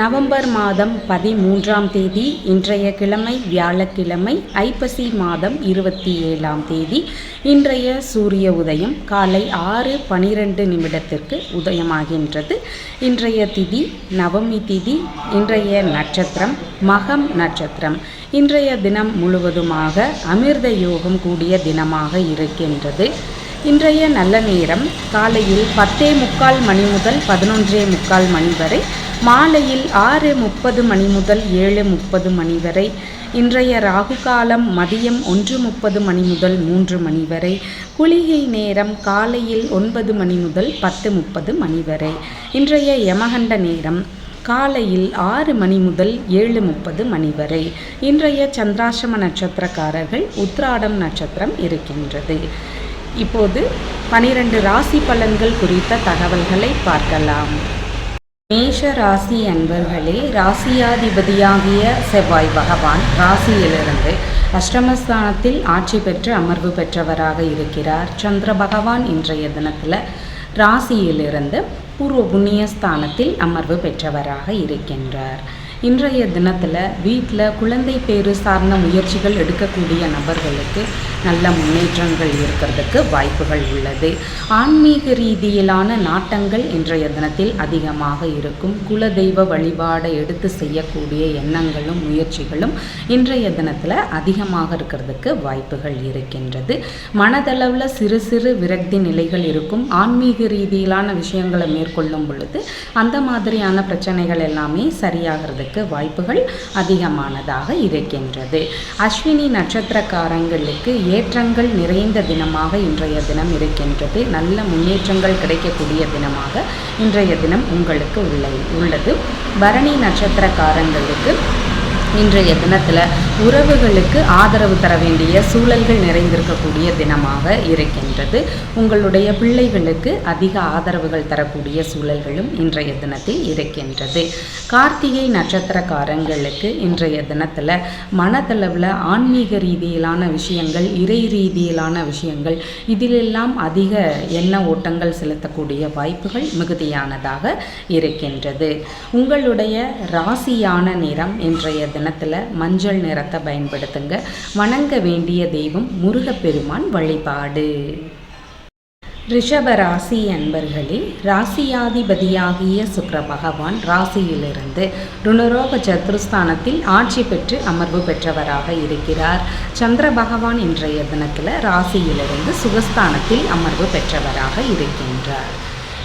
November மாதம் பதிமூன்றாம் தேதி இன்றைய கிழமை வியாழக்கிழமை ஐப்பசி மாதம் இருபத்தி ஏழாம் தேதி இன்றைய சூரிய உதயம் காலை ஆறு பனிரெண்டு நிமிடத்திற்கு உதயமாகின்றது. இன்றைய திதி நவமி திதி இன்றைய நட்சத்திரம் மகம் நட்சத்திரம். இன்றைய தினம் முழுவதுமாக அமிர்த யோகம் கூடிய தினமாக இருக்கின்றது. இன்றைய நல்ல நேரம் காலையில் பத்தே முக்கால் மணி முதல் பதினொன்றே முக்கால் மணி வரை மாலையில் ஆறு முப்பது மணி முதல் ஏழு முப்பது மணி வரை இன்றைய ராகு காலம் மதியம் ஒன்று முப்பது மணி முதல் மூன்று மணி வரை குளிகை நேரம் காலையில் ஒன்பது மணி முதல் பத்து முப்பது மணி வரை. இன்றைய யமகண்ட நேரம் காலையில் ஆறு மணி முதல் ஏழு முப்பது மணி வரை. இன்றைய சந்திராசிரம நட்சத்திரக்காரர்கள் உத்ராடம் நட்சத்திரம் இருக்கின்றது. இப்போது பனிரெண்டு ராசி பலன்கள் குறித்த தகவல்களை பார்க்கலாம். மேஷ ராசி அன்பர்களே ராசியாதிபதியாகிய செவ்வாய் பகவான் ராசியிலிருந்து அஷ்டமஸ்தானத்தில் ஆட்சி பெற்று அமர்வு பெற்றவராக இருக்கிறார். சந்திர பகவான் இன்றைய தினத்தில் ராசியிலிருந்து பூர்வ புண்ணிய ஸ்தானத்தில் அமர்வு பெற்றவராக இருக்கின்றார். இன்றைய தினத்தில் வீட்டில் குழந்தை பேரு சார்ந்த முயற்சிகள் எடுக்கக்கூடிய நபர்களுக்கு நல்ல முன்னேற்றங்கள் இருக்கிறதுக்கு வாய்ப்புகள் உள்ளது. ஆன்மீக ரீதியிலான நாட்டங்கள் இன்றைய தினத்தில் அதிகமாக இருக்கும். குலதெய்வ வழிபாடை எடுத்து செய்யக்கூடிய எண்ணங்களும் முயற்சிகளும் இன்றைய தினத்தில் அதிகமாக இருக்கிறதுக்கு வாய்ப்புகள் இருக்கின்றது. மனதளவில் சிறு சிறு விரக்தி நிலைகள் இருக்கும். ஆன்மீக ரீதியிலான விஷயங்களை மேற்கொள்ளும் பொழுது அந்த மாதிரியான பிரச்சனைகள் எல்லாமே சரியாகிறதுக்கு வருவதற்கு வாய்ப்புகள் அதிகமானதாக இருக்கின்றது. அஸ்வினி நட்சத்திரக்காரங்களுக்கு ஏற்றங்கள் நிறைந்த தினமாக இன்றைய தினம் இருக்கின்றது. நல்ல முன்னேற்றங்கள் கிடைக்கக்கூடிய தினமாக இன்றைய தினம் உங்களுக்கு உள்ள உள்ளது. பரணி நட்சத்திரக்காரங்களுக்கு இன்றைய தினத்தில் உறவுகளுக்கு ஆதரவு தர வேண்டிய சூழல்கள் நிறைந்திருக்கக்கூடிய தினமாக இருக்கின்றது. உங்களுடைய பிள்ளைகளுக்கு அதிக ஆதரவுகள் தரக்கூடிய சூழல்களும் இன்றைய தினத்தில் இருக்கின்றது. கார்த்திகை நட்சத்திரக்காரங்களுக்கு இன்றைய தினத்தில் மனதளவில் ஆன்மீக ரீதியிலான விஷயங்கள் இறை ரீதியிலான விஷயங்கள் இதிலெல்லாம் அதிக எண்ண ஓட்டங்கள் செலுத்தக்கூடிய வாய்ப்புகள் மிகுதியானதாக இருக்கின்றது. உங்களுடைய ராசியான நிறம் இன்றைய தினத்தில் மஞ்சள் நிறத்தை பயன்படுத்துங்க. வணங்க வேண்டிய தெய்வம் முருகப்பெருமான் வழிபாடு. ரிஷப ராசி அன்பர்களே ராசியாதிபதியாகிய சுக்கர பகவான் ராசியிலிருந்து ருணரோக சத்ருஸ்தானத்தில் ஆட்சி பெற்று அமர்வு பெற்றவராக இருக்கிறார். சந்திர பகவான் இன்றைய தினத்தில் ராசியிலிருந்து சுகஸ்தானத்தில் அமர்வு பெற்றவராக இருக்கின்றார்.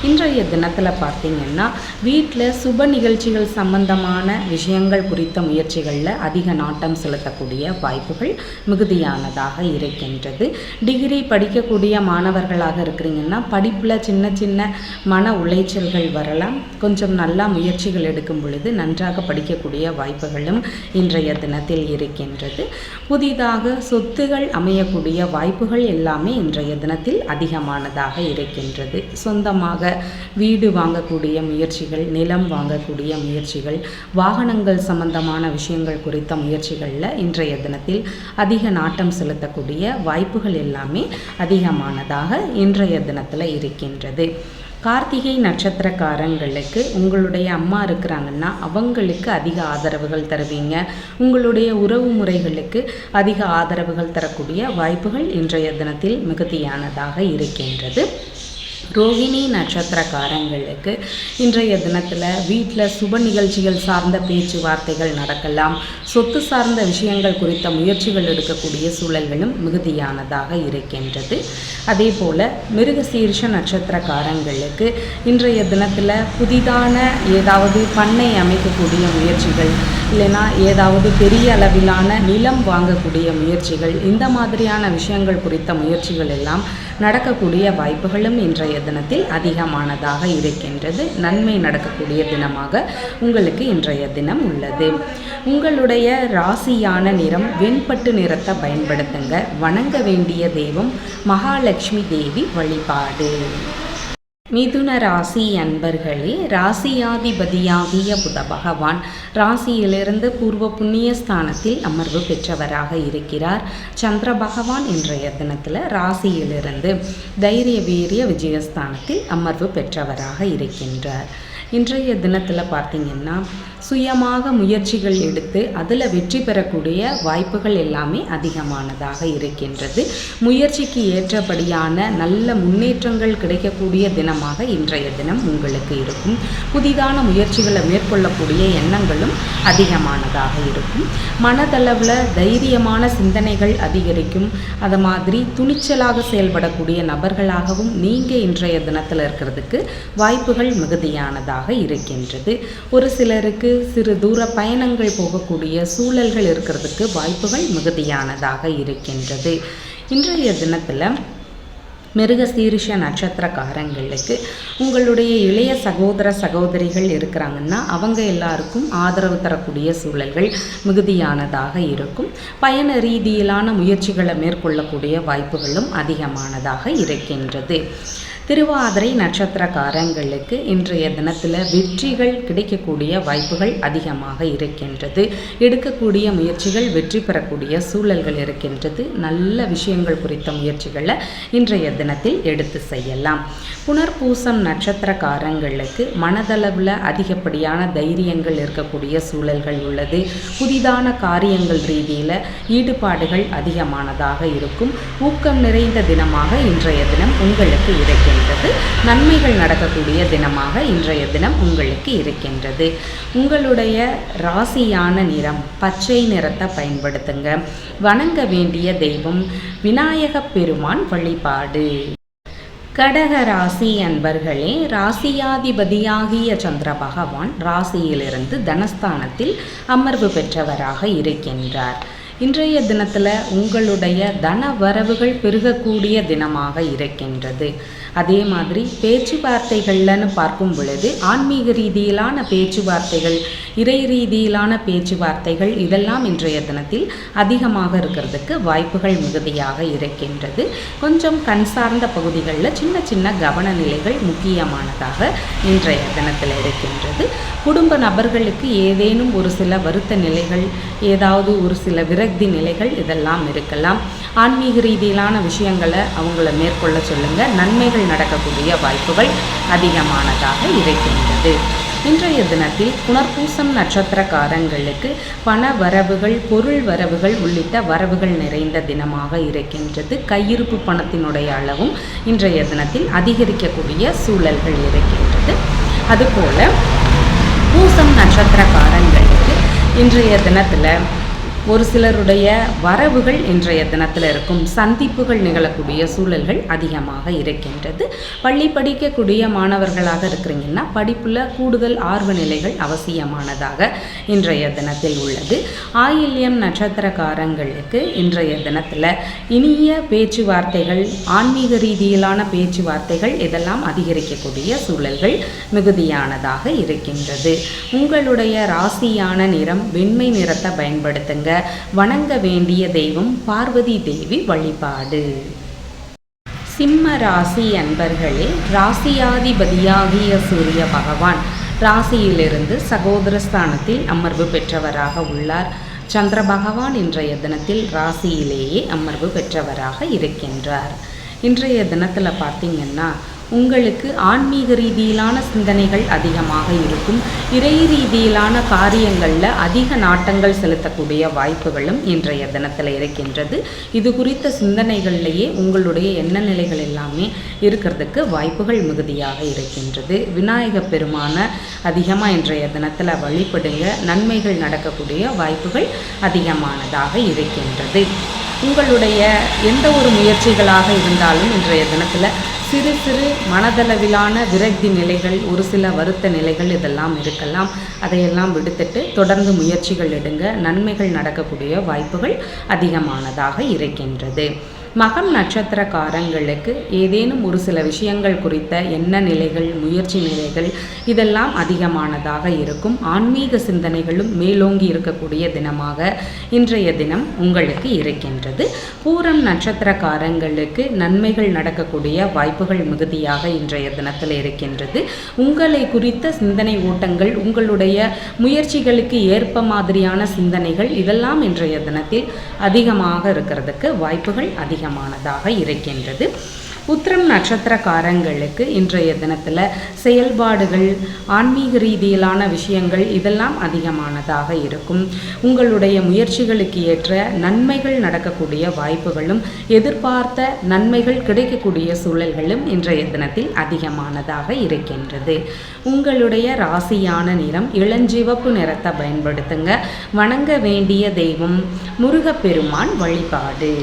இன்றைய தினத்தில் பார்த்திங்கன்னா வீட்டில் சுப நிகழ்ச்சிகள் சம்பந்தமான விஷயங்கள் குறித்த முயற்சிகளில் அதிக நாட்டம் செலுத்தக்கூடிய வாய்ப்புகள் மிகுதியானதாக இருக்கின்றது. டிகிரி படிக்கக்கூடிய மாணவர்களாக இருக்கிறீங்கன்னா படிப்பில் சின்ன சின்ன மன உளைச்சல்கள் வரலாம். கொஞ்சம் நல்லா முயற்சிகள் எடுக்கும் பொழுது நன்றாக படிக்கக்கூடிய வாய்ப்புகளும் இன்றைய தினத்தில் இருக்கின்றது. புதிதாக சொத்துகள் அமையக்கூடிய வாய்ப்புகள் எல்லாமே இன்றைய தினத்தில் அதிகமானதாக இருக்கின்றது. சொந்தமாக வீடு வாங்கக்கூடிய முயற்சிகள் நிலம் வாங்கக்கூடிய முயற்சிகள் வாகனங்கள் சம்பந்தமான விஷயங்கள் குறித்த முயற்சிகளில் இன்றைய தினத்தில் அதிக நாட்டம் செலுத்தக்கூடிய வாய்ப்புகள் எல்லாமே அதிகமானதாக இன்றைய தினத்தில் இருக்கின்றது. கார்த்திகை நட்சத்திரக்காரங்களுக்கு உங்களுடைய அம்மா இருக்கிறாங்கன்னா அவங்களுக்கு அதிக ஆதரவுகள் தருவீங்க. உங்களுடைய உறவு முறைகளுக்கு அதிக ஆதரவுகள் தரக்கூடிய வாய்ப்புகள் இன்றைய தினத்தில் மிகுதியானதாக இருக்கின்றது. ரோகிணி நட்சத்திரக்காரங்களுக்கு இன்றைய தினத்தில் வீட்டில் சுப நிகழ்ச்சிகள் சார்ந்த பேச்சுவார்த்தைகள் நடக்கலாம். சொத்து சார்ந்த விஷயங்கள் குறித்த முயற்சிகள் எடுக்கக்கூடிய சூழல்களும் மிகுதியானதாக இருக்கின்றது. அதே போல் மிருகசீர்ஷ நட்சத்திரக்காரங்களுக்கு இன்றைய தினத்தில் புதிதான ஏதாவது பண்ணை அமைக்கக்கூடிய முயற்சிகள் இல்லைன்னா ஏதாவது பெரிய அளவிலான நிலம் வாங்கக்கூடிய முயற்சிகள் இந்த மாதிரியான விஷயங்கள் குறித்த முயற்சிகள் எல்லாம் நடக்கக்கூடிய வாய்ப்புகளும் இன்றைய தினத்தில் அதிகமானதாக இருக்கின்றது. நன்மை நடக்கக்கூடிய தினமாக உங்களுக்கு இன்றைய தினம் உள்ளது. உங்களுடைய ராசியான நிறம் வெண்பட்டு நிறத்தை பயன்படுத்துங்க. வணங்க வேண்டிய தெய்வம் மகாலட்சுமி தேவி வழிபாடு. மிதுன ராசி அன்பர்களே ராசியாதிபதியாகிய புத பகவான் ராசியிலிருந்து பூர்வ புண்ணிய ஸ்தானத்தில் அமர்வு பெற்றவராக இருக்கிறார். சந்திர பகவான் இன்றைய தினத்தில் ராசியிலிருந்து தைரிய வீரிய விஜயஸ்தானத்தில் அமர்வு பெற்றவராக இருக்கின்றார். இன்றைய தினத்தில் பார்த்திங்கன்னா சுயமாக முயற்சிகள் எடுத்து அதில் வெற்றி பெறக்கூடிய வாய்ப்புகள் எல்லாமே அதிகமானதாக இருக்கின்றது. முயற்சிக்கு ஏற்றபடியான நல்ல முன்னேற்றங்கள் கிடைக்கக்கூடிய தினமாக இன்றைய தினம் உங்களுக்கு இருக்கும். புதிதான முயற்சிகளை மேற்கொள்ளக்கூடிய எண்ணங்களும் அதிகமானதாக இருக்கும். மனதளவில் தைரியமான சிந்தனைகள் அதிகரிக்கும். அது மாதிரி துணிச்சலாக செயல்படக்கூடிய நபர்களாகவும் நீங்கள் இன்றைய தினத்தில் இருக்கிறதுக்கு வாய்ப்புகள் மிகுதியானதாக இருக்கின்றது. ஒரு சிலருக்கு சிறு தூர பயணங்கள் போகக்கூடிய சூழல்கள் இருக்கிறதுக்கு வாய்ப்புகள் மிகுதியானதாக இருக்கின்றது. இன்றைய தினத்தில் மிருக சீரிஷ நட்சத்திரக்காரங்களுக்கு உங்களுடைய இளைய சகோதர சகோதரிகள் இருக்கிறாங்கன்னா அவங்க எல்லாருக்கும் ஆதரவு தரக்கூடிய சூழல்கள் மிகுதியானதாக இருக்கும். பயண ரீதியிலான முயற்சிகளை மேற்கொள்ளக்கூடிய வாய்ப்புகளும் அதிகமானதாக இருக்கின்றது. திருவாதிரை நட்சத்திரக்காரங்களுக்கு இன்றைய தினத்தில் வெற்றிகள் கிடைக்கக்கூடிய வாய்ப்புகள் அதிகமாக இருக்கின்றது. எடுக்கக்கூடிய முயற்சிகள் வெற்றி பெறக்கூடிய சூழல்கள் இருக்கின்றது. நல்ல விஷயங்கள் குறித்த முயற்சிகளை இன்றைய தினத்தில் எடுத்து செய்யலாம். புனர்பூசம் நட்சத்திரக்காரங்களுக்கு மனதளவில் அதிகப்படியான தைரியங்கள் இருக்கக்கூடிய சூழல்கள் உள்ளது. புதிதான காரியங்கள் ரீதியில் ஈடுபாடுகள் அதிகமானதாக இருக்கும். ஊக்கம் நிறைந்த தினமாக இன்றைய தினம் உங்களுக்கு இருக்கின்றது இருக்கின்றது நன்மைகள் நடக்கக்கூடிய தினமாக இன்றைய தினம் உங்களுக்கு இருக்கின்றது. உங்களுடைய ராசியான நிறம் பச்சை நிறத்தை பயன்படுத்துங்க. வணங்க வேண்டிய தெய்வம் விநாயக பெருமான் வழிபாடு. கடக ராசி அன்பர்களே ராசியாதிபதியாகிய சந்திர பகவான் ராசியிலிருந்து தனஸ்தானத்தில் அமர்வு பெற்றவராக இருக்கின்றார். இன்றைய தினத்தில் உங்களுடைய தன வரவுகள் பெருகக்கூடிய தினமாக இருக்கின்றது. அதே மாதிரி பேச்சுவார்த்தைகள்லன்னு பார்க்கும் பொழுது ஆன்மீக ரீதியிலான பேச்சுவார்த்தைகள் இறை ரீதியிலான பேச்சுவார்த்தைகள் இதெல்லாம் இன்றைய தினத்தில் அதிகமாக இருக்கிறதுக்கு வாய்ப்புகள் மிகுதியாக இருக்கின்றது. கொஞ்சம் கண் சார்ந்த பகுதிகளில் சின்ன சின்ன கவன நிலைகள் முக்கியமானதாக இன்றைய தினத்தில் இருக்கின்றது. குடும்ப நபர்களுக்கு ஏதேனும் ஒரு சில வருத்த நிலைகள் ஏதாவது ஒரு சில விரக்தி நிலைகள் இதெல்லாம் இருக்கலாம். ஆன்மீக ரீதியிலான விஷயங்களை அவங்கள மேற்கொள்ள சொல்லுங்கள் நன்மைகள் நடக்கக்கூடிய வாய்ப்புகள் அதிகமானதாக இருக்கின்றது. இன்றைய தினத்தில் புனர்பூசம் நட்சத்திரக்காரங்களுக்கு பண வரவுகள் பொருள் வரவுகள் உள்ளிட்ட வரவுகள் நிறைந்த தினமாக இருக்கின்றது. கையிருப்பு பணத்தினுடைய அளவும் இன்றைய தினத்தில் அதிகரிக்கக்கூடிய சூழல்கள் இருக்கின்றது. அதுபோல பூசம் நட்சத்திரக்காரங்களுக்கு இன்றைய தினத்தில் ஒரு சிலருடைய வரவுகள் இன்றைய தினத்தில் இருக்கும். சந்திப்புகள் நிகழக்கூடிய சூழல்கள் அதிகமாக இருக்கின்றது. பள்ளி படிக்கக்கூடிய மாணவர்களாக இருக்கிறீங்கன்னா படிப்பில் கூடுதல் ஆர்வ நிலைகள் அவசியமானதாக இன்றைய தினத்தில் உள்ளது. ஆயில்யம் நட்சத்திரக்காரங்களுக்கு இன்றைய தினத்தில் இனிய பேச்சுவார்த்தைகள் ஆன்மீக ரீதியிலான பேச்சுவார்த்தைகள் இதெல்லாம் அதிகரிக்கக்கூடிய சூழல்கள் மிகுதியானதாக இருக்கின்றது. உங்களுடைய ராசியான நிறம் வெண்மை நிறத்தை பயன்படுத்துங்க. வணங்க வேண்டிய தெய்வம் பார்வதி தேவி வழிபாடு. சிம்ம ராசி அன்பர்களே ராசியாதிபதியாகிய சூரிய பகவான் ராசியிலிருந்து சகோதர ஸ்தானத்தில் அமர்வு பெற்றவராக உள்ளார். சந்திர பகவான் இன்றைய தினத்தில் ராசியிலேயே அமர்வு பெற்றவராக இருக்கின்றார். இன்றைய தினத்தில் பார்த்தீங்கன்னா உங்களுக்கு ஆன்மீக ரீதியிலான சிந்தனைகள் அதிகமாக இருக்கும். இறை ரீதியிலான காரியங்களில் அதிக நாட்டங்கள் செலுத்தக்கூடிய வாய்ப்புகளும் இன்றைய தினத்தில் இருக்கின்றது. இது குறித்த சிந்தனைகள்லேயே உங்களுடைய எண்ண நிலைகள் எல்லாமே இருக்கிறதுக்கு வாய்ப்புகள் மிகுதியாக இருக்கின்றது. விநாயக பெருமான அதிகமாக இன்றைய தினத்தில் வழிபடுங்க. நன்மைகள் நடக்கக்கூடிய வாய்ப்புகள் அதிகமானதாக இருக்கின்றது. உங்களுடைய எந்த ஒரு முயற்சிகளாக இருந்தாலும் இன்றைய தினத்தில் சிறு சிறு மனதளவிலான விரக்தி நிலைகள் ஒரு சில வருத்த நிலைகள் இதெல்லாம் இருக்கலாம். அதையெல்லாம் விடுத்துட்டு தொடர்ந்து முயற்சிகள் எடுங்க. நன்மைகள் நடக்கக்கூடிய வாய்ப்புகள் அதிகமானதாக இருக்கின்றது. மகம் நட்சத்திரக்காரங்களுக்கு ஏதேனும் ஒரு சில விஷயங்கள் குறித்த எண்ண நிலைகள் முயற்சி நிலைகள் இதெல்லாம் அதிகமானதாக இருக்கும். ஆன்மீக சிந்தனைகளும் மேலோங்கி இருக்கக்கூடிய தினமாக இன்றைய தினம் உங்களுக்கு இருக்கின்றது. பூரம் நட்சத்திரக்காரங்களுக்கு நன்மைகள் நடக்கக்கூடிய வாய்ப்புகள் மிகுதியாக இன்றைய தினத்தில் இருக்கின்றது. உங்களை குறித்த சிந்தனை ஓட்டங்கள் உங்களுடைய முயற்சிகளுக்கு ஏற்ப மாதிரியான சிந்தனைகள் இதெல்லாம் இன்றைய தினத்தில் அதிகமாக இருக்கிறதுக்கு வாய்ப்புகள் அதிகமானதாக இருக்கின்றது. உத்திரம் நட்சத்திரக்காரங்களுக்கு இன்றைய தினத்தில் செயல்பாடுகள் ஆன்மீக ரீதியிலான விஷயங்கள் இதெல்லாம் அதிகமானதாக இருக்கும். உங்களுடைய முயற்சிகளுக்கு ஏற்ற நன்மைகள் நடக்கக்கூடிய வாய்ப்புகளும் எதிர்பார்த்த நன்மைகள் கிடைக்கக்கூடிய சூழல்களும் இன்றைய தினத்தில் அதிகமானதாக இருக்கின்றது. உங்களுடைய ராசியான நிறம் இளஞ்சிவப்பு நிறத்தை பயன்படுத்துங்க. வணங்க வேண்டிய தெய்வம் முருகப்பெருமான் வழிபாடு.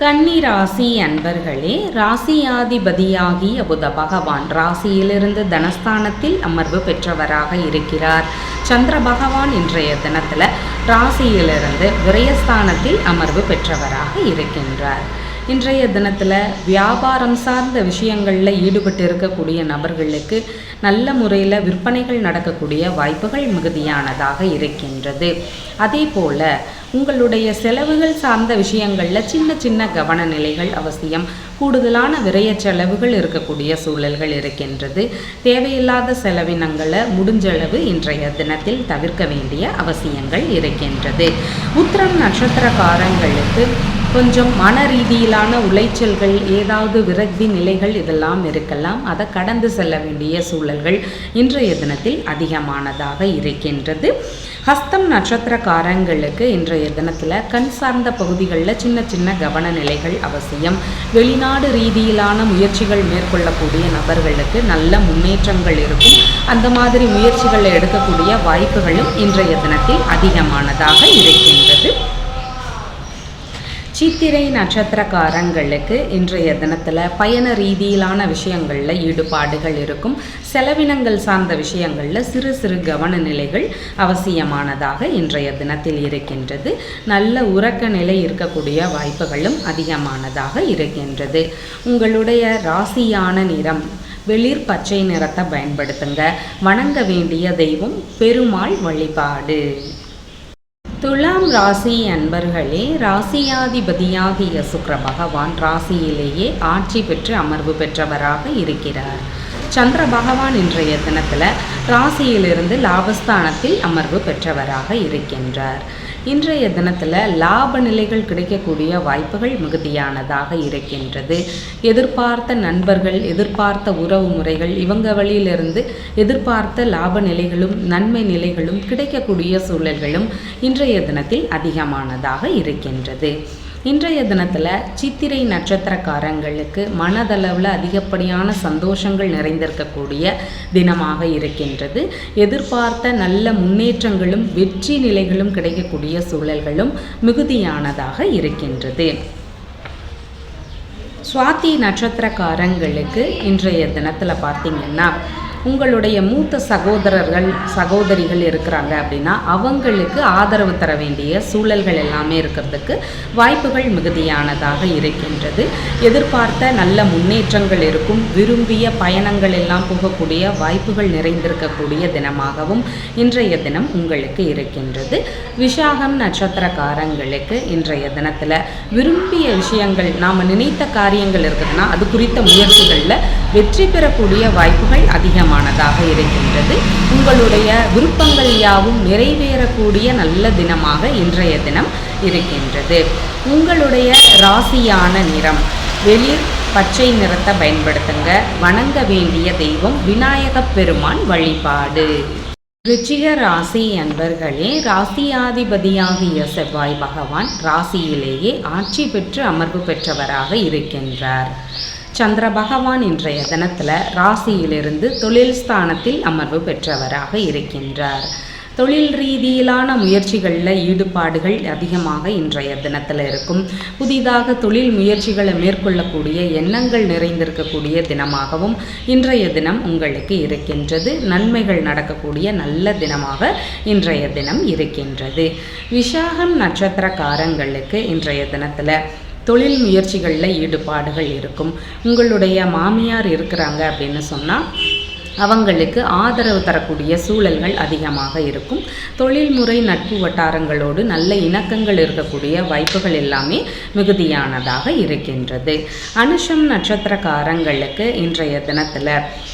கன்னி ராசி அன்பர்களே ராசியாதிபதியாகிய புத பகவான் ராசியிலிருந்து தனஸ்தானத்தில் அமர்வு பெற்றவராக இருக்கிறார். சந்திர பகவான் இன்றைய தினத்தில் ராசியிலிருந்து விரயஸ்தானத்தில் அமர்வு பெற்றவராக இருக்கின்றார். இன்றைய தினத்தில் வியாபாரம் சார்ந்த விஷயங்களில் ஈடுபட்டு இருக்கக்கூடிய நபர்களுக்கு நல்ல முறையில் விற்பனைகள் நடக்கக்கூடிய வாய்ப்புகள் மிகுதியானதாக இருக்கின்றது. அதே போல் உங்களுடைய செலவுகள் சார்ந்த விஷயங்களில் சின்ன சின்ன கவன நிலைகள் அவசியம். கூடுதலான விரைய செலவுகள் இருக்கக்கூடிய சூழல்கள் இருக்கின்றது. தேவையில்லாத செலவினங்களை முடிஞ்சளவு இன்றைய தினத்தில் தவிர்க்க வேண்டிய அவசியங்கள் இருக்கின்றது. உத்திரம் நட்சத்திரக்காரங்களுக்கு கொஞ்சம் மன ரீதியிலான உளைச்சல்கள் ஏதாவது விரக்தி நிலைகள் இதெல்லாம் இருக்கலாம். அதை கடந்து செல்ல வேண்டிய சூழல்கள் இன்றைய தினத்தில் அதிகமானதாக இருக்கின்றது. ஹஸ்தம் நட்சத்திரக்காரங்களுக்கு இன்றைய தினத்தில் கண் சார்ந்த பகுதிகளில் சின்ன சின்ன கவன நிலைகள் அவசியம். வெளிநாடு ரீதியிலான முயற்சிகள் மேற்கொள்ளக்கூடிய நபர்களுக்கு நல்ல முன்னேற்றங்கள் இருக்கும். அந்த மாதிரி முயற்சிகளை எடுக்கக்கூடிய வாய்ப்புகளும் இன்றைய தினத்தில் அதிகமானதாக இருக்கின்றது. சித்திரை நட்சத்திரக்காரங்களுக்கு இன்றைய தினத்தில் பயண ரீதியிலான விஷயங்களில் ஈடுபாடுகள் இருக்கும். செலவினங்கள் சார்ந்த விஷயங்களில் சிறு சிறு கவன நிலைகள் அவசியமானதாக இன்றைய தினத்தில் இருக்கின்றது. நல்ல உறக்க நிலை இருக்கக்கூடிய வாய்ப்புகளும் அதிகமானதாக இருக்கின்றது. உங்களுடைய ராசியான நிறம் வெளிர் பச்சை நிறத்தை பயன்படுத்துங்க. வணங்க வேண்டிய தெய்வம் பெருமாள் வழிபாடு. துலாம் ராசி அன்பர்களே ராசியாதிபதியாகிய சுக்கர பகவான் ராசியிலேயே ஆட்சி பெற்று அமர்வு பெற்றவராக இருக்கிறார். சந்திர பகவான் இன்றைய தினத்தில் ராசியிலிருந்து லாபஸ்தானத்தில் அமர்வு பெற்றவராக இருக்கின்றார். இன்றைய தினத்தில் லாப நிலைகள் கிடைக்கக்கூடிய வாய்ப்புகள் மிகுதியானதாக இருக்கின்றது. எதிர்பார்த்த நண்பர்கள் எதிர்பார்த்த உறவு முறைகள் இவங்க வழியிலிருந்து எதிர்பார்த்த லாப நிலைகளும் நன்மை நிலைகளும் கிடைக்கக்கூடிய சூழல்களும் இன்றைய தினத்தில் அதிகமானதாக இருக்கின்றது. இன்றைய தினத்தில் சித்திரை நட்சத்திரக்காரங்களுக்கு மனதளவில் அதிகப்படியான சந்தோஷங்கள் நிறைந்திருக்கக்கூடிய தினமாக இருக்கின்றது. எதிர்பார்த்த நல்ல முன்னேற்றங்களும் வெற்றி நிலைகளும் கிடைக்கக்கூடிய சூழல்களும் மிகுதியானதாக இருக்கின்றது. சுவாதி நட்சத்திரக்காரங்களுக்கு இன்றைய தினத்தில் பார்த்தீங்கன்னா உங்களுடைய மூத்த சகோதரர்கள் சகோதரிகள் இருக்கிறாங்க அப்படின்னா அவங்களுக்கு ஆதரவு தர வேண்டிய சூழல்கள் எல்லாமே இருக்கிறதுக்கு வாய்ப்புகள் மிகுதியானதாக இருக்கின்றது. எதிர்பார்த்த நல்ல முன்னேற்றங்கள் இருக்கும் விரும்பிய பயணங்கள் எல்லாம் போகக்கூடிய வாய்ப்புகள் நிறைந்திருக்கக்கூடிய தினமாகவும் இன்றைய தினம் உங்களுக்கு இருக்கின்றது. விஷாகம் நட்சத்திரக்காரங்களுக்கு இன்றைய தினத்தில் விரும்பிய விஷயங்கள் நாம் நினைத்த காரியங்கள் இருக்குதுன்னா அது குறித்த முயற்சிகளில் வெற்றி பெறக்கூடிய வாய்ப்புகள் அதிகமாக அதிகமானதாக இருக்கின்றது. உங்களுடைய விருப்பங்கள் யாவும் நிறைவேறக்கூடிய நல்ல தினமாக இன்றைய தினம் இருக்கின்றது. உங்களுடைய ராசியான நிறம் வெளிர் பச்சை நிறத்தை பயன்படுத்துங்க. வணங்க வேண்டிய தெய்வம் விநாயகப் பெருமான் வழிபாடு. ரிச்சிக ராசி அன்பர்களே ராசியாதிபதியாகிய செவ்வாய் பகவான் ராசியிலேயே ஆட்சி பெற்று அமர்வு பெற்றவராக இருக்கின்றார். சந்திர பகவான் இன்றைய தினத்தில் ராசியிலிருந்து தொழில் ஸ்தானத்தில் அமர்வு பெற்றவராக இருக்கின்றார். தொழில் ரீதியிலான முயற்சிகளில் ஈடுபாடுகள் அதிகமாக இன்றைய தினத்தில் இருக்கும். புதிதாக தொழில் முயற்சிகளை மேற்கொள்ளக்கூடிய எண்ணங்கள் நிறைந்திருக்கக்கூடிய தினமாகவும் இன்றைய தினம் உங்களுக்கு இருக்கின்றது. நன்மைகள் நடக்கக்கூடிய நல்ல தினமாக இன்றைய தினம் இருக்கின்றது. விஷாகம் நட்சத்திரக்காரங்களுக்கு இன்றைய தினத்தில் தொழில் முயற்சிகளில் ஈடுபாடுகள் இருக்கும். உங்களுடைய மாமியார் இருக்கிறாங்க அப்படின்னு சொன்னால் அவங்களுக்கு ஆதரவு தரக்கூடிய சூழல்கள் அதிகமாக இருக்கும். தொழில்முறை நட்பு வட்டாரங்களோடு நல்ல இணக்கங்கள் இருக்கக்கூடிய வாய்ப்புகள் எல்லாமே மிகுதியானதாக இருக்கின்றது. அனுஷம் நட்சத்திரக்காரங்களுக்கு இன்றைய தினத்தில்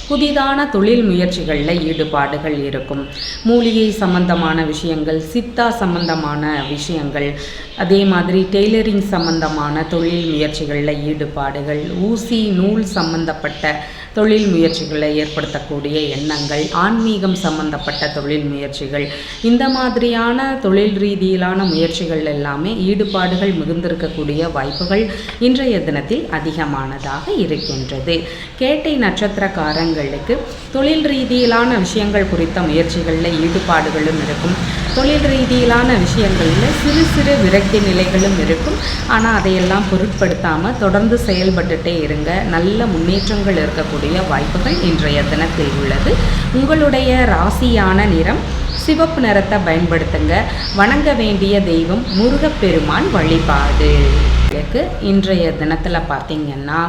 புதிதான தொழில் முயற்சிகளில் ஈடுபாடுகள் இருக்கும். மூலிகை சம்பந்தமான விஷயங்கள் சித்தா சம்பந்தமான விஷயங்கள் அதே மாதிரி டெய்லரிங் சம்பந்தமான தொழில் முயற்சிகளில் ஈடுபாடுகள் ஊசி நூல் சம்பந்தப்பட்ட தொழில் முயற்சிகளை ஏற்படுத்தக்கூடிய எண்ணங்கள் ஆன்மீகம் சம்பந்தப்பட்ட தொழில் முயற்சிகள் இந்த மாதிரியான தொழில் ரீதியிலான முயற்சிகள் எல்லாமே ஈடுபாடுகள் மிகுந்திருக்கக்கூடிய வாய்ப்புகள் இன்றைய தினத்தில் அதிகமானதாக இருக்கின்றது. கேட்டை நட்சத்திரக்காரங்களுக்கு தொழில் ரீதியிலான விஷயங்கள் குறித்த முயற்சிகளில் ஈடுபாடுகளும் இருக்கும். தொழில் ரீதியிலான விஷயங்களில் சிறு சிறு விரக்தி நிலைகளும் இருக்கும். ஆனால் அதையெல்லாம் பொருட்படுத்தாமல் தொடர்ந்து செயல்பட்டுட்டே இருங்க. நல்ல முன்னேற்றங்கள் இருக்கக்கூடிய வாய்ப்புகள் இன்றைய தினத்தில் உள்ளது. உங்களுடைய ராசியான நிறம் சிவப்பு நிறத்தை பயன்படுத்துங்க. வணங்க வேண்டிய தெய்வம் முருகப்பெருமான் வழிபாடு. இன்றைய தினத்தில் பார்த்திங்கன்னா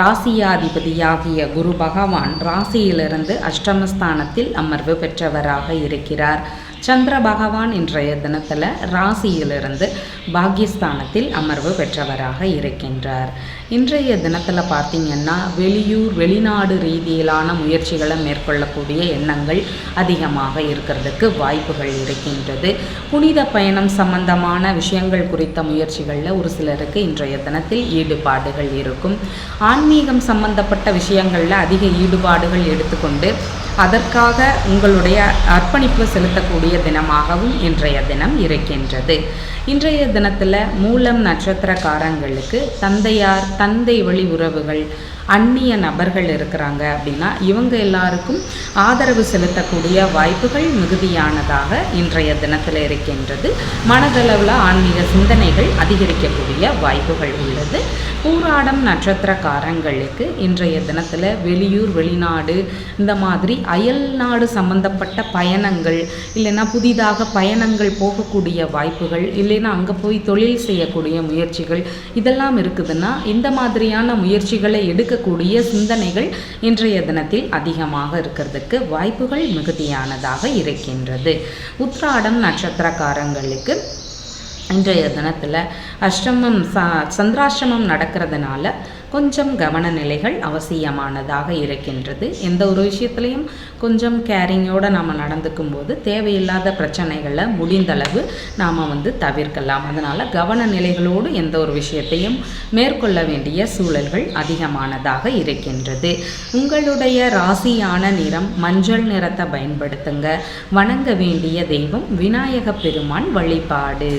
ராசியாதிபதியாகிய குரு பகவான் ராசியிலிருந்து அஷ்டமஸ்தானத்தில் அமர்வு பெற்றவராக இருக்கிறார். சந்திர பகவான் இன்றைய தினத்தில் ராசியிலிருந்து பாகிஸ்தானத்தில் அமர்வு பெற்றவராக இருக்கின்றார். இன்றைய தினத்தில் பார்த்தீங்கன்னா வெளியூர் வெளிநாடு ரீதியிலான முயற்சிகளை மேற்கொள்ளக்கூடிய எண்ணங்கள் அதிகமாக இருக்கிறதுக்கு வாய்ப்புகள் இருக்கின்றது. புனித பயணம் சம்பந்தமான விஷயங்கள் குறித்த முயற்சிகளில் ஒரு சிலருக்கு இன்றைய தினத்தில் ஈடுபாடுகள் இருக்கும். ஆன்மீகம் சம்பந்தப்பட்ட விஷயங்களில் அதிக ஈடுபாடுகள் எடுத்துக்கொண்டு அதற்காக உங்களுடைய அர்ப்பணிப்பு செலுத்தக்கூடிய தினமாகவும் இன்றைய தினம் இருக்கின்றது. இன்றைய தினத்தில் மூலம் நட்சத்திரக்காரங்களுக்கு தந்தையார் தந்தை வழி உறவுகள் அந்நிய நபர்கள் இருக்கிறாங்க அப்படின்னா இவங்க எல்லாருக்கும் ஆதரவு செலுத்தக்கூடிய வாய்ப்புகள் மிகுதியானதாக இன்றைய தினத்தில் இருக்கின்றது. மனதளவில் ஆன்மீக சிந்தனைகள் அதிகரிக்கக்கூடிய வாய்ப்புகள் உள்ளது. பூராடம் நட்சத்திரக்காரங்களுக்கு இன்றைய தினத்தில் வெளியூர் வெளிநாடு இந்த மாதிரி அயல் நாடு சம்பந்தப்பட்ட பயணங்கள் இல்லைன்னா புதிதாக பயணங்கள் போகக்கூடிய வாய்ப்புகள் இல்லை இல்லைன்னா அங்கே போய் தொழில் செய்யக்கூடிய முயற்சிகள் இதெல்லாம் இருக்குதுன்னா இந்த மாதிரியான முயற்சிகளை எடுக்கக்கூடிய சிந்தனைகள் இன்றைய தினத்தில் அதிகமாக இருக்கிறதுக்கு வாய்ப்புகள் மிகுதியானதாக இருக்கின்றது. உத்ராடம் நட்சத்திரக்காரங்களுக்கு இன்றைய தினத்தில் அஷ்டமம் சா சந்திராஷ்டமம் நடக்கிறதுனால கொஞ்சம் கவன நிலைகள் அவசியமானதாக இருக்கின்றது. எந்த ஒரு விஷயத்துலையும் கொஞ்சம் கேரிங்கோடு நாம் நடந்துக்கும் போது தேவையில்லாத பிரச்சனைகளை முடிந்தளவு நாம் வந்து தவிர்க்கலாம். அதனால் கவன நிலைகளோடு எந்த ஒரு விஷயத்தையும் மேற்கொள்ள வேண்டிய சூழல்கள் அதிகமானதாக இருக்கின்றது. உங்களுடைய ராசியான நிறம் மஞ்சள் நிறத்தை பயன்படுத்துங்க. வணங்க வேண்டிய தெய்வம் விநாயக பெருமான் வழிபாடு.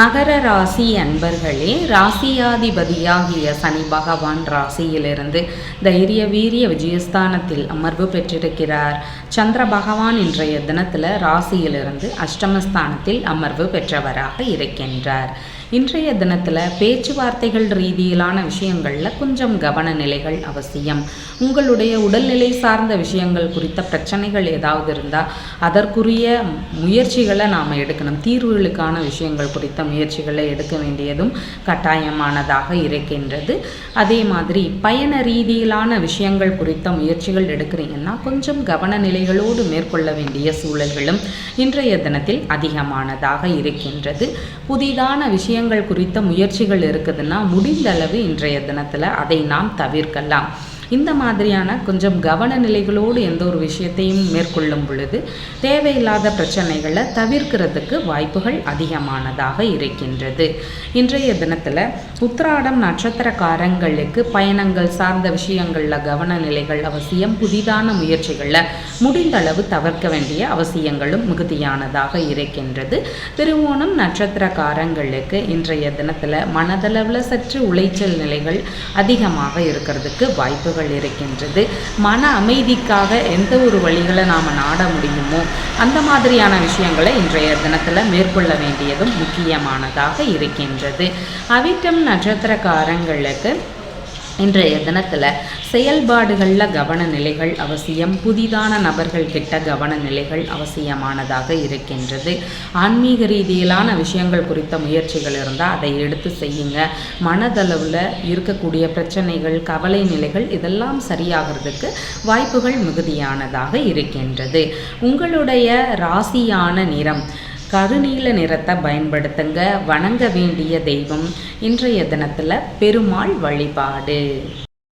மகர ராசி அன்பர்களே ராசியாதிபதியாகிய சனி பகவான் ராசியிலிருந்து தைரிய வீரிய விஜயஸ்தானத்தில் அமர்வு பெற்றிருக்கிறார். சந்திர பகவான் இன்றைய தினத்தில் ராசியிலிருந்து அஷ்டமஸ்தானத்தில் அமர்வு பெற்றவராக இருக்கின்றார். இன்றைய தினத்தில் பேச்சுவார்த்தைகள் ரீதியிலான விஷயங்களில் கொஞ்சம் கவன நிலைகள் அவசியம். உங்களுடைய உடல்நிலை சார்ந்த விஷயங்கள் குறித்த பிரச்சனைகள் ஏதாவது இருந்தால் அதற்குரிய முயற்சிகளை நாம் எடுக்கணும். தீர்வுகளுக்கான விஷயங்கள் குறித்த முயற்சிகளை எடுக்க வேண்டியதும் கட்டாயமானதாக இருக்கின்றது. அதே மாதிரி பயண ரீதியிலான விஷயங்கள் குறித்த முயற்சிகள் எடுக்கிறீங்கன்னா கொஞ்சம் கவன நிலைகளோடு மேற்கொள்ள வேண்டிய சூழல்களும் இன்றைய தினத்தில் அதிகமானதாக இருக்கின்றது. புதிதான விஷயம் விஷயங்கள் குறித்த முயற்சிகள் இருக்குதுன்னா முடிந்த அளவு இன்றைய தினத்தில் அதை நாம் தவிர்க்கலாம். இந்த மாதிரியான கொஞ்சம் கவன நிலைகளோடு எந்த ஒரு விஷயத்தையும் மேற்கொள்ளும் பொழுது தேவையில்லாத பிரச்சனைகளை தவிர்க்கிறதுக்கு வாய்ப்புகள் அதிகமானதாக இருக்கின்றது. இன்றைய தினத்தில் உத்திராடம் நட்சத்திரக்காரங்களுக்கு பயணங்கள் சார்ந்த விஷயங்களில் கவன நிலைகள் அவசியம் புதிதான முயற்சிகளில் முடிந்தளவு தவிர்க்க வேண்டிய அவசியங்களும் மிகுதியானதாக இருக்கின்றது. திருவோணம் நட்சத்திரக்காரங்களுக்கு இன்றைய தினத்தில் மனதளவில் சற்று உளைச்சல் நிலைகள் அதிகமாக இருக்கிறதுக்கு வாய்ப்பு வாய்ப்புகள் இருக்கின்றது. மன அமைதிக்காக எந்த ஒரு வழிகளை நாம் நாட முடியுமோ அந்த மாதிரியான விஷயங்களை இன்றைய தினத்தில் மேற்கொள்ள வேண்டியதும் முக்கியமானதாக இருக்கின்றது. அவிட்டம் நட்சத்திரக்காரங்களுக்கு இன்றைய தினத்தில் செயல்பாடுகளில் கவன நிலைகள் அவசியம் புதிதான நபர்கள் கிட்ட கவன நிலைகள் அவசியமானதாக இருக்கின்றது. ஆன்மீக ரீதியிலான விஷயங்கள் குறித்த முயற்சிகள் இருந்தால் அதை எடுத்து செய்யுங்க. மனதளவில் இருக்கக்கூடிய பிரச்சனைகள் கவலை நிலைகள் இதெல்லாம் சரியாகிறதுக்கு வாய்ப்புகள் மிகுதியானதாக இருக்கின்றது. உங்களுடைய ராசியான நிறம் கருநீல நிறத்தை பயன்படுத்துங்க. வணங்க வேண்டிய தெய்வம் இன்றைய தினத்தில் பெருமாள் வழிபாடு.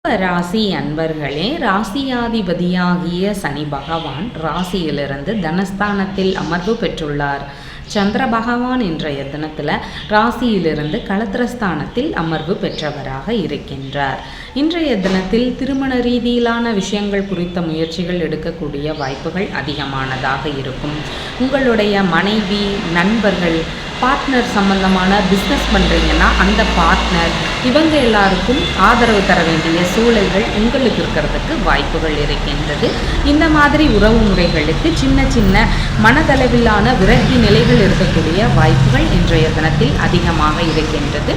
ராசி அன்பர்களே ராசியாதிபதியாகிய சனி பகவான் ராசியிலிருந்து தனஸ்தானத்தில் அமர்வு பெற்றுள்ளார். சந்திர பகவான் இன்றைய தினத்தில் ராசியிலிருந்து களத்திரஸ்தானத்தில் அமர்வு பெற்றவராக இருக்கின்றார். இன்றைய தினத்தில் திருமண ரீதியிலான விஷயங்கள் குறித்த முயற்சிகள் எடுக்கக்கூடிய வாய்ப்புகள் அதிகமானதாக இருக்கும். உங்களுடைய மனைவி நண்பர்கள் பார்ட்னர் சம்பந்தமான பிஸ்னஸ் பண்ணுறீங்கன்னா அந்த பார்ட்னர் இவங்க எல்லாருக்கும் ஆதரவு தர வேண்டிய சூழல்கள் உங்களுக்கு இருக்கிறதுக்கு வாய்ப்புகள் இருக்கின்றது. இந்த மாதிரி உறவு முறைகளுக்கு சின்ன சின்ன மனதளவிலான விரகி நிலைகள் இருக்கக்கூடிய வாய்ப்புகள் இன்றைய தினத்தில் அதிகமாக இருக்கின்றது.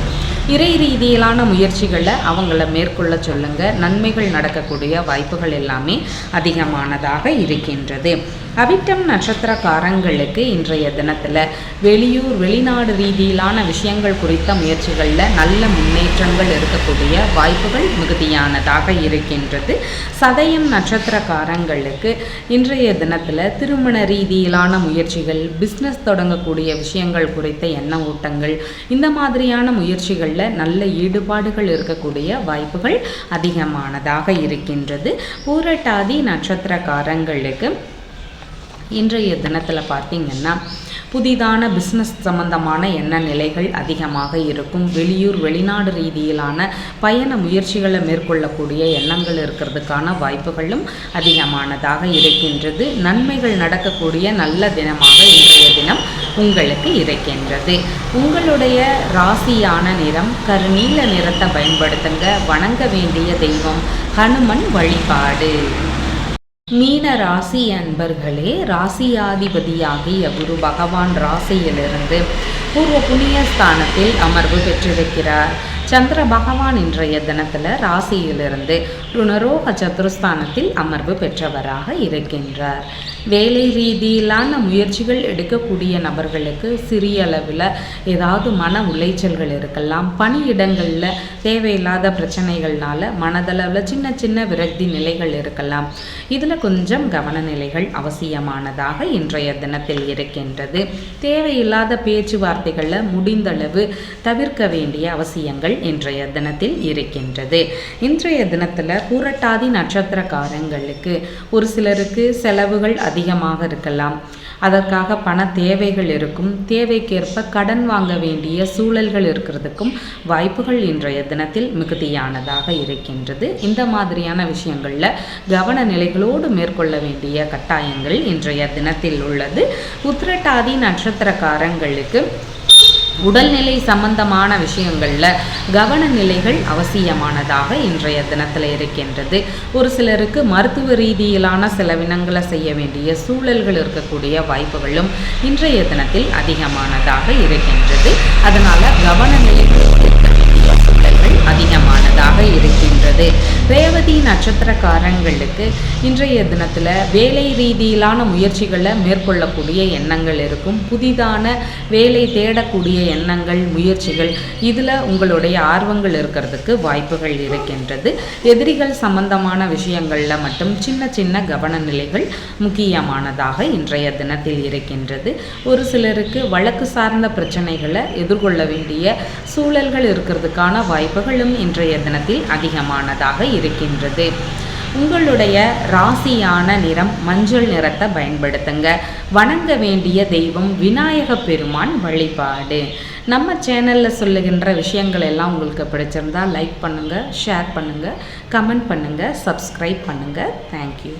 இறை ரீதியிலான முயற்சிகளை அவங்கள மேற்கொள்ள சொல்லுங்கள் நன்மைகள் நடக்கக்கூடிய வாய்ப்புகள் எல்லாமே அதிகமானதாக இருக்கின்றது. அவிட்டம் நட்சத்திரக்காரங்களுக்கு இன்றைய தினத்தில் வெளியூர் வெளிநாடு ரீதியிலான விஷயங்கள் குறித்த முயற்சிகளில் நல்ல முன்னேற்றங்கள் இருக்கக்கூடிய வாய்ப்புகள் மிகுதியானதாக இருக்கின்றது. சதயம் நட்சத்திரக்காரங்களுக்கு இன்றைய தினத்தில் திருமண ரீதியிலான முயற்சிகள் பிஸ்னஸ் தொடங்கக்கூடிய விஷயங்கள் குறித்த எண்ண ஓட்டங்கள் இந்த மாதிரியான முயற்சிகளில் நல்ல ஈடுபாடுகள் இருக்கக்கூடிய வாய்ப்புகள் அதிகமானதாக இருக்கின்றது. பூரட்டாதி நட்சத்திரக்காரங்களுக்கு இன்றைய தினத்தில் பார்த்திங்கன்னா புதிதான பிஸ்னஸ் சம்பந்தமான எண்ண நிலைகள் அதிகமாக இருக்கும். வெளியூர் வெளிநாடு ரீதியிலான பயண முயற்சிகளை மேற்கொள்ளக்கூடிய எண்ணங்கள் இருக்கிறதுக்கான வாய்ப்புகளும் அதிகமானதாக இருக்கின்றது. நன்மைகள் நடக்கக்கூடிய நல்ல தினமாக இன்றைய தினம் உங்களுக்கு இருக்கின்றது. உங்களுடைய ராசியான நிறம் கருநீல நிறத்தை பயன்படுத்துங்க. வணங்க வேண்டிய தெய்வம் ஹனுமன் வழிபாடு. மீன ராசி அன்பர்களே ராசியாதிபதியாகிய குரு பகவான் ராசியிலிருந்து பூர்வ புண்ணிய ஸ்தானத்தில் அமர்வு பெற்றிருக்கிறார். சந்திர பகவான் இன்றைய தினத்தில் ராசியிலிருந்து ருணரோக சதுரஸ்தானத்தில் அமர்வு பெற்றவராக இருக்கின்றார். வேலை ரீதியிலான முயற்சிகள் எடுக்கக்கூடிய நபர்களுக்கு சிறிய அளவில் ஏதாவது மன உளைச்சல்கள் இருக்கலாம். பணியிடங்களில் தேவையில்லாத பிரச்சனைகள்னால மனதளவில் சின்ன சின்ன விரக்தி நிலைகள் இருக்கலாம். இதில் கொஞ்சம் கவனநிலைகள் அவசியமானதாக இன்றைய தினத்தில் இருக்கின்றது. தேவையில்லாத பேச்சுவார்த்தைகளில் முடிந்தளவு தவிர்க்க வேண்டிய அவசியங்கள் இன்றைய தினத்தில் இருக்கின்றது. இன்றைய தினத்தில் புரட்டாதி நட்சத்திரக்காரங்களுக்கு ஒரு சிலருக்கு செலவுகள் அதிகமாக இருக்கலாம். அதற்காக பண தேவைகள் இருக்கும். தேவைக்கேற்ப கடன் வாங்க வேண்டிய சூழல்கள் இருக்கிறதுக்கும் வாய்ப்புகள் இன்றைய தினத்தில் மிகுதியானதாக இருக்கின்றது. இந்த மாதிரியான விஷயங்களில் கவன நிலைகளோடு மேற்கொள்ள வேண்டிய கட்டாயங்கள் இன்றைய தினத்தில் உள்ளது. உத்திரட்டாதி நட்சத்திரக்காரங்களுக்கு உடல்நிலை சம்பந்தமான விஷயங்களில் கவன நிலைகள் அவசியமானதாக இன்றைய தினத்தில் இருக்கின்றது. ஒரு சிலருக்கு மருத்துவ ரீதியிலான செலவினங்களை செய்ய வேண்டிய சூழல்கள் இருக்கக்கூடிய வாய்ப்புகளும் இன்றைய தினத்தில் அதிகமானதாக இருக்கின்றது. அதனால் கவன நிலைகள் சூழல்கள் அதிகமானதாக இருக்கின்றது. ரேவதி நட்சத்திரக்காரங்களுக்கு இன்றைய தினத்தில் வேலை ரீதியிலான முயற்சிகளை மேற்கொள்ளக்கூடிய எண்ணங்கள் இருக்கும். புதிதான வேலை தேடக்கூடிய எண்ணங்கள் முயற்சிகள் இதில் உங்களுடைய ஆர்வங்கள் இருக்கிறதுக்கு வாய்ப்புகள் இருக்கின்றது. எதிரிகள் சம்பந்தமான விஷயங்களில் மட்டும் சின்ன சின்ன கவன நிலைகள் முக்கியமானதாக இன்றைய தினத்தில் இருக்கின்றது. ஒரு சிலருக்கு வழக்கு சார்ந்த பிரச்சனைகளை எதிர்கொள்ள வேண்டிய சூழல்கள் இருக்கிறதுக்கான வாய்ப்புகளும் இன்றைய தினத்தில் அதிகமானதாக இருக்கும் இருக்கின்றது. உங்களுடைய ராசியான நிறம் மஞ்சள் நிறத்தை பயன்படுத்துங்க. வணங்க வேண்டிய தெய்வம் விநாயக பெருமான் வழிபாடு. நம்ம சேனலில் சொல்லுகின்ற விஷயங்கள் எல்லாம் உங்களுக்கு பிடிச்சிருந்தா லைக் பண்ணுங்கள் ஷேர் பண்ணுங்கள் கமெண்ட் பண்ணுங்கள் சப்ஸ்கிரைப் பண்ணுங்கள் தேங்க்யூ